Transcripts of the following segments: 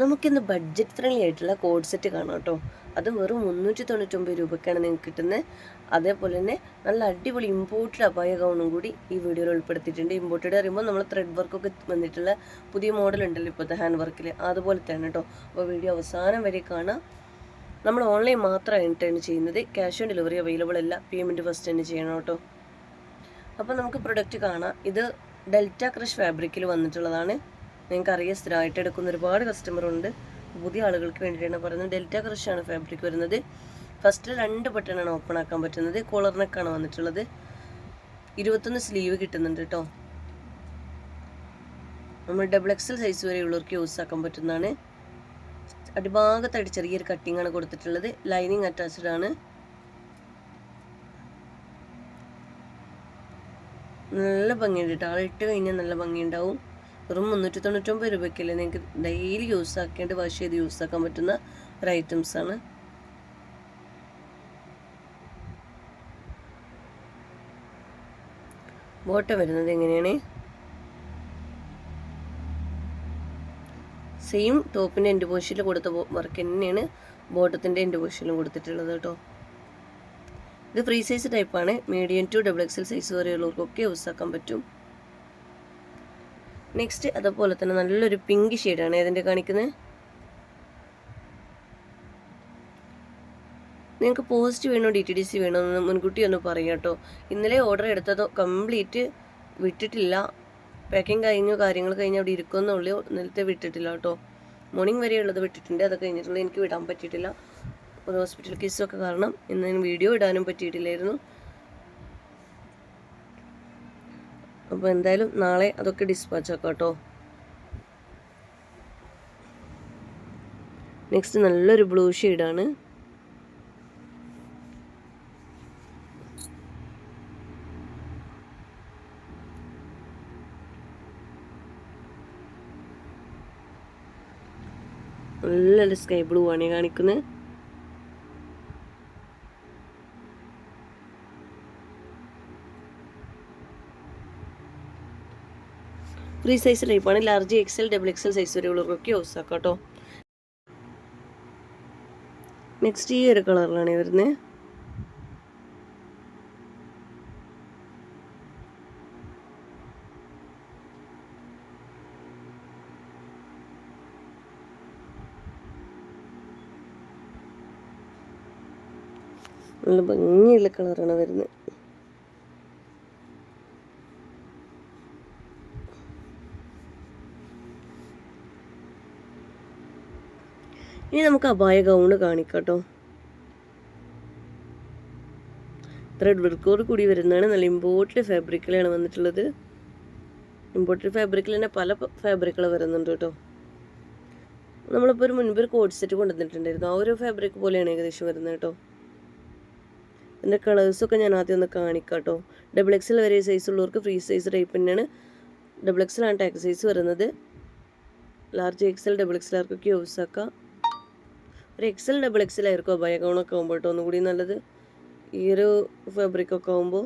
നമുക്കിന്ന് budget friendly ആയിട്ടുള്ള code set കാണാം കേട്ടോ. അത് വെറും മുന്നൂറ്റി തൊണ്ണൂറ്റൊമ്പത് രൂപയ്ക്കാണ് നിങ്ങൾക്ക് കിട്ടുന്നത്. അതേപോലെ തന്നെ നല്ല അടിപൊളി ഇമ്പോർട്ടഡ് അപായ ഗൗണും കൂടി ഈ വീഡിയോയിൽ ഉൾപ്പെടുത്തിയിട്ടുണ്ട്. ഇമ്പോർട്ടഡ് പറയുമ്പോൾ നമ്മൾ ത്രെഡ് വർക്കൊക്കെ വന്നിട്ടുള്ള പുതിയ മോഡൽ ഉണ്ടല്ലോ ഇപ്പോഴത്തെ ഹാൻഡ് വർക്കിൽ അതുപോലത്തെയാണ് കേട്ടോ. അപ്പോൾ വീഡിയോ അവസാനം വരെ കാണാം. നമ്മൾ ഓൺലൈൻ മാത്രമായിട്ടാണ് ചെയ്യുന്നത്. ക്യാഷ് ഓൺ ഡെലിവറി അവൈലബിൾ അല്ല. പേയ്മെന്റ് ഫസ്റ്റ് തന്നെ ചെയ്യണം കേട്ടോ. അപ്പോൾ നമുക്ക് പ്രൊഡക്റ്റ് കാണാം. ഇത് ഡെൽറ്റ ക്രഷ് ഫാബ്രിക്കിൽ വന്നിട്ടുള്ളതാണ്. നിങ്ങൾക്ക് അറിയാം സ്ഥിരമായിട്ട് എടുക്കുന്ന ഒരുപാട് കസ്റ്റമർ ഉണ്ട്. പുതിയ ആളുകൾക്ക് വേണ്ടിയിട്ടാണ് പറയുന്നത്. ഡെൽറ്റ ക്രഷാണ് ഫാബ്രിക് വരുന്നത്. ഫസ്റ്റ് രണ്ട് ബട്ടണാണ് ഓപ്പൺ ആക്കാൻ പറ്റുന്നത്. കോളർ വന്നിട്ടുള്ളത്. ഇരുപത്തൊന്ന് സ്ലീവ് കിട്ടുന്നുണ്ട് കേട്ടോ നമ്മൾ ഡബിൾ എക്സൽ സൈസ് വരെയുള്ളവർക്ക് യൂസ് ആക്കാൻ പറ്റുന്നതാണ്. അടിഭാഗത്തായിട്ട് ചെറിയൊരു കട്ടിംഗ് ആണ് കൊടുത്തിട്ടുള്ളത്. ലൈനിങ് അറ്റാച്ച്ഡ് ആണ്. നല്ല ഭംഗിയുണ്ട് കേട്ടോ ആളിട്ട് കഴിഞ്ഞാൽ നല്ല ഭംഗിയുണ്ടാവും. വെറും മുന്നൂറ്റി തൊണ്ണൂറ്റൊമ്പത് രൂപയ്ക്കല്ലേ നിങ്ങൾക്ക് ഡെയിലി യൂസ് ആക്കേണ്ട വാഷ് ചെയ്ത് യൂസ് ആക്കാൻ പറ്റുന്ന ഒരു ഐറ്റംസ് ആണ്. ബോട്ട വരുന്നത് എങ്ങനെയാണ്? സെയിം ടോപ്പിന്റെ എൻഡ് പോഷനിൽ കൊടുത്ത വർക്ക് തന്നെയാണ് ബോട്ടത്തിന്റെ എൻഡ് പോഷനിലും കൊടുത്തിട്ടുള്ളത് കേട്ടോ. ഇത് ഫ്രീ സൈസ് ടൈപ്പാണ് medium to double XL size വരെയുള്ളവർക്കൊക്കെ use ആക്കാൻ പറ്റും. നെക്സ്റ്റ് അതുപോലെ തന്നെ നല്ലൊരു പിങ്ക് ഷെയ്ഡാണ് ഇതിന്റെ കാണിക്കുന്നത് നിങ്ങൾക്ക് പോസ്റ്റ് വേണോ ഡി ടി ഡി സി വേണോ എന്ന് മുൻകൂട്ടി ഒന്ന് പറയും കേട്ടോ. ഇന്നലെ ഓർഡർ എടുത്തത് കംപ്ലീറ്റ് വിട്ടിട്ടില്ല. പാക്കിംഗ് കഴിഞ്ഞു കാര്യങ്ങൾ കഴിഞ്ഞ് അവിടെ ഇരിക്കുന്നുള്ളൂ ഇന്നലത്തെ വിട്ടിട്ടില്ല കേട്ടോ. മോർണിംഗ് ഉള്ളത് വിട്ടിട്ടുണ്ട്. അതൊക്കെ കഴിഞ്ഞിട്ടുള്ള എനിക്ക് വിടാൻ പറ്റിയിട്ടില്ല. ഒരു ഹോസ്പിറ്റൽ കേസൊക്കെ കാരണം ഇന്ന് വീഡിയോ ഇടാനും പറ്റിയിട്ടില്ലായിരുന്നു. അപ്പോൾ എന്തായാലും നാളെ അതൊക്കെ ഡിസ്പാച്ച് ആക്കാം കേട്ടോ. നെക്സ്റ്റ് നല്ലൊരു ബ്ലൂ ഷെയ്ഡാണ് നല്ലൊരു സ്കൈ ബ്ലൂ ആണ് കാണിക്കുന്നത് ഫ്രീ സൈസ് ടൈപ്പാണ് large XL double XL size വരെയുള്ളവർക്കൊക്കെ use ആക്കാം കേട്ടോ. നെക്സ്റ്റ് ഈ ഒരു കളറിലാണ് വരുന്നത് നല്ല ഭംഗിയുള്ള കളറാണ് വരുന്നത് ഇനി നമുക്ക് അപായ ഗൗണ് കാണിക്കാട്ടോ. ത്രെഡ് വർക്കോട് കൂടി വരുന്നതാണ്. നല്ല ഇമ്പോർട്ടഡ് ഫാബ്രിക്കിലാണ് വന്നിട്ടുള്ളത്. ഇമ്പോർട്ടഡ് ഫാബ്രിക്കിൽ തന്നെ പല ഫാബ്രിക്കുകൾ വരുന്നുണ്ട് കേട്ടോ. നമ്മളിപ്പോൾ ഒരു മുൻപ് ഒരു കോഡ് സെറ്റ് കൊണ്ടുവന്നിട്ടുണ്ടായിരുന്നു. ആ ഒരു ഫാബ്രിക് പോലെയാണ് ഏകദേശം വരുന്നത് കേട്ടോ. ഇതിന്റെ കളേഴ്സൊക്കെ ഞാൻ ആദ്യം ഒന്ന് കാണിക്കാം കേട്ടോ ഡബിൾ എക്സൽ വരെ സൈസ് ഉള്ളവർക്ക് ഫ്രീ സൈസ് ടൈപ്പ് തന്നെയാണ്. ഡബിൾ എക്സലാണ് ടാക്സ് സൈസ് വരുന്നത്. ലാർജ് എക്സൽ ഡബിൾ എക്സലാർക്കൊക്കെ യൂസ് ആക്കാം. ഒരു എക്സൽ ഡബിൾ എക്സൽ ആയിരിക്കും അബായ ഗൗണൊക്കെ ആകുമ്പോൾ കേട്ടോ ഒന്നുകൂടി നല്ലത്. ഈ ഒരു ഫാബ്രിക്കൊക്കെ ആകുമ്പോൾ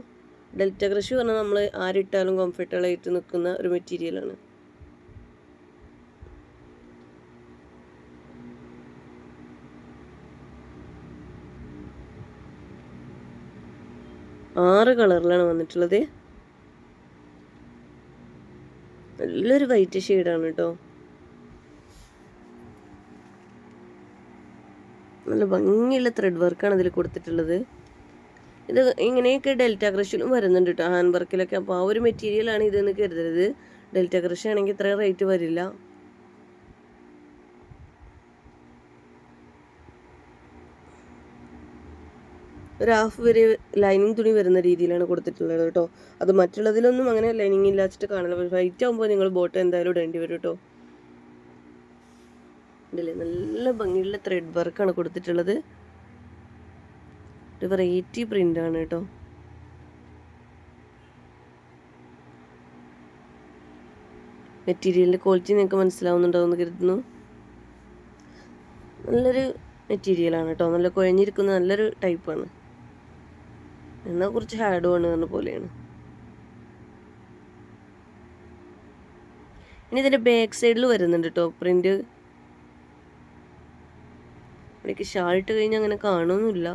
ഡെൽറ്റ ക്രഷ് പറഞ്ഞാൽ നമ്മൾ ആരിട്ടാലും കംഫർട്ടബിളായിട്ട് നിൽക്കുന്ന ഒരു മെറ്റീരിയലാണ് ആറ് കളറിലാണ് വന്നിട്ടുള്ളത്. നല്ലൊരു വൈറ്റ് ഷെയ്ഡാണ് കേട്ടോ നല്ല ഭംഗിയുള്ള ത്രെഡ് വർക്കാണ് ഇതിൽ കൊടുത്തിട്ടുള്ളത്. ഇത് ഇങ്ങനെയൊക്കെ ഡെൽറ്റ ക്രഷിലും വരുന്നുണ്ട് കേട്ടോ ഹാൻഡ് വർക്കിലൊക്കെ അപ്പോൾ ആ ഒരു മെറ്റീരിയലാണ് ഇതെന്ന് കരുതരുത്. ഡെൽറ്റ ക്രഷ് ആണെങ്കിൽ ഇത്ര റേറ്റ് വരില്ല. ഒരു ഹാഫ് വരെ ലൈനിങ് തുണി വരുന്ന രീതിയിലാണ് കൊടുത്തിട്ടുള്ളത് കേട്ടോ അത് മറ്റുള്ളതിലൊന്നും അങ്ങനെ ലൈനിങ് ഇല്ലാച്ചിട്ട് കാണില്ല. വൈറ്റ് ആകുമ്പോൾ നിങ്ങൾ ബോട്ട് എന്തായാലും ഇടേണ്ടി വരും കേട്ടോ ഉണ്ടല്ലേ നല്ല ഭംഗിയുള്ള ത്രെഡ് വർക്കാണ് കൊടുത്തിട്ടുള്ളത്. ഒരു വെറൈറ്റി ആണ് കേട്ടോ. മെറ്റീരിയലിന്റെ ക്വാളിറ്റി നിങ്ങൾക്ക് മനസ്സിലാവുന്നുണ്ടാവുമെന്ന് കരുതുന്നു. നല്ലൊരു മെറ്റീരിയലാണ് കേട്ടോ. നല്ല കുഴഞ്ഞിരിക്കുന്ന നല്ലൊരു ടൈപ്പാണ് എന്നാൽ കുറച്ച് ഹാർഡുമാണ് പറഞ്ഞ പോലെയാണ്. ഇനി ഇതിന്റെ ബാക്ക് സൈഡിൽ വരുന്നുണ്ട് കേട്ടോ. പ്രിന്റ് ഇവിടേക്ക് ഷാൾ ഇട്ട് കഴിഞ്ഞ് അങ്ങനെ കാണുമൊന്നുമില്ല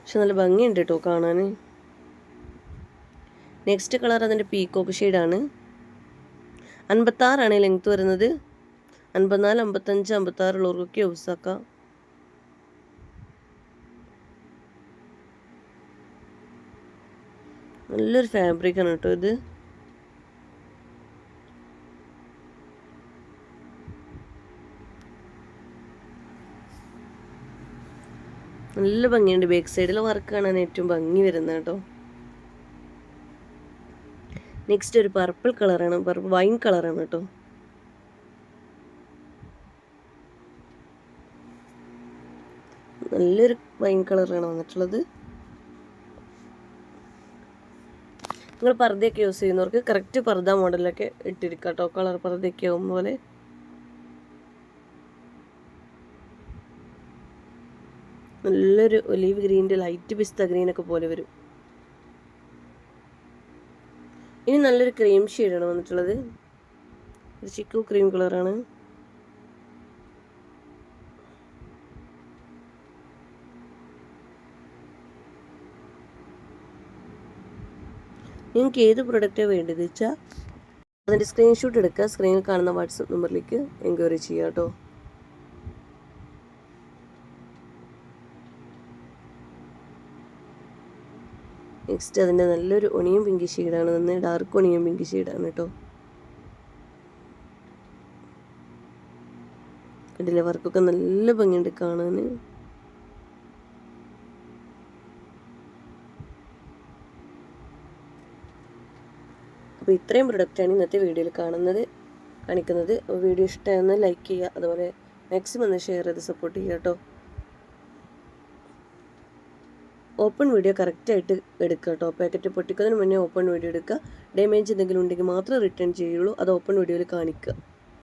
പക്ഷെ നല്ല ഭംഗിയുണ്ട് കേട്ടോ കാണാൻ നെക്സ്റ്റ് കളർ അതിന്റെ പീക്കോക്ക് ഷെയ്ഡാണ് അൻപത്താറാണ് ലെങ്ത്ത് വരുന്നത്. അൻപത്തിനാല് അമ്പത്തഞ്ച് അമ്പത്താറുള്ളവർക്കൊക്കെ യൂസ് ആക്കാം നല്ലൊരു ഫാബ്രിക്കാണ് കേട്ടോ ഇത്. നല്ല ഭംഗിയുണ്ട്. ബാക്ക് സൈഡിൽ വർക്ക് കാണാൻ ഏറ്റവും ഭംഗി വരുന്നത് കേട്ടോ. നെക്സ്റ്റ് ഒരു പർപ്പിൾ കളറാണ് പർപ്പിൾ വൈൻ കളറാണ് കേട്ടോ. നല്ലൊരു വൈൻ കളറാണ് വന്നിട്ടുള്ളത്. നിങ്ങൾ പർദ്ദയൊക്കെ യൂസ് ചെയ്യുന്നവർക്ക് കറക്റ്റ് പർദ്ദ മോഡലൊക്കെ ഇട്ടിരിക്കാം കേട്ടോ കളർ പർദ്ദയൊക്കെ ആവും പോലെ. നല്ലൊരു ഒലീവ് ഗ്രീന്റെ ലൈറ്റ് പിസ്ത ഗ്രീനൊക്കെ പോലെ വരും. ഇനി നല്ലൊരു ക്രീം ഷെയ്ഡാണ് വന്നിട്ടുള്ളത്. ഒരു ചിക്കു ക്രീം കളറാണ്. നിങ്ങൾക്ക് ഏത് പ്രൊഡക്റ്റാണ് വേണ്ടത് വെച്ചാൽ അതിന്റെ സ്ക്രീൻഷോട്ട് എടുക്കുക. സ്ക്രീനിൽ കാണുന്ന വാട്സപ്പ് നമ്പറിലേക്ക് എൻക്വയറി ചെയ്യുക കേട്ടോ. നെക്സ്റ്റ് അതിന്റെ നല്ലൊരു ഒണിയൻ പിങ്ക് ഷെയ്ഡാണ് നന്ന് ഡാർക്ക് ഒണിയൻ പിങ്ക് ഷെയ്ഡാണ് കേട്ടോ കണ്ടില്ലേ? വർക്കൊക്കെ നല്ല ഭംഗിയുണ്ട് കാണാൻ അപ്പോൾ ഇത്രയും പ്രൊഡക്റ്റാണ് ഇന്നത്തെ വീഡിയോയിൽ കാണുന്നത് കാണിക്കുന്നത്. വീഡിയോ ഇഷ്ടമായെന്ന് ലൈക്ക് ചെയ്യുക. അതുപോലെ മാക്സിമം ഒന്ന് ഷെയർ ചെയ്ത് സപ്പോർട്ട് ചെയ്യുക കേട്ടോ ഓപ്പൺ വീഡിയോ കറക്റ്റായിട്ട് എടുക്കുക കേട്ടോ പാക്കറ്റ് പൊട്ടിക്കുന്നതിന് മുന്നേ ഓപ്പൺ വീഡിയോ എടുക്കുക. ഡാമേജ് എന്തെങ്കിലും ഉണ്ടെങ്കിൽ മാത്രമേ റിട്ടേൺ ചെയ്യുള്ളൂ. അത് ഓപ്പൺ വീഡിയോയിൽ കാണിക്കുക.